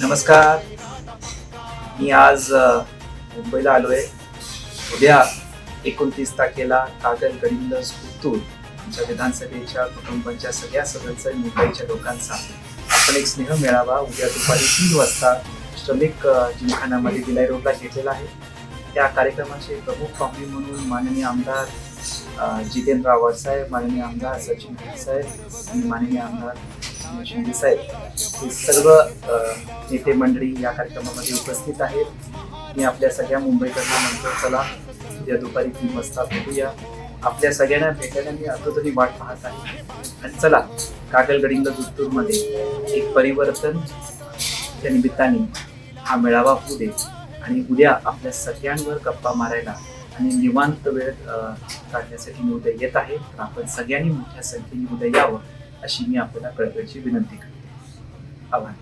नमस्कार. मी आज मुंबईला आलो आहे उद्या एकोणतीस तारखेला कागल गडिंगज पुतूर आमच्या विधानसभेच्या कुटुंबांच्या सगळ्या सदस्य मुंबईच्या लोकांचा आपण एक स्नेह मेळावा उद्या दुपारी तीन वाजता श्रमिक जिमखानामध्ये भिलाई रोडला घेतलेला आहे. त्या कार्यक्रमाचे प्रमुख पाहुणे म्हणून माननीय आमदार जितेंद्र आव्हाड साहेब माननीय आमदार सचिन साहेब आणि माननीय आमदार शिंदे साहेब हे सर्व नेते मंडळी या कार्यक्रमामध्ये उपस्थित आहेत मी आपल्या सगळ्या मुंबईकरांना म्हणतो चला उद्या दुपारी तीन वाजता भेटूया. आपल्या सगळ्यांना भेटायला मी आतुरतरी वाट पाहत आहे. आणि चला कागलगडिंग गडिंग एक परिवर्तन त्या निमित्ताने हा मेळावा होऊ दे. आणि उद्या आपल्या सगळ्यांवर गप्पा मारायला आणि निवांत वेळ काढण्यासाठी मी उद्या येत आहे. तर आपण सगळ्यांनी मोठ्या संख्येने उद्या यावं. अशी मी आपल्याला कळकळीची विनंती करते. आभार.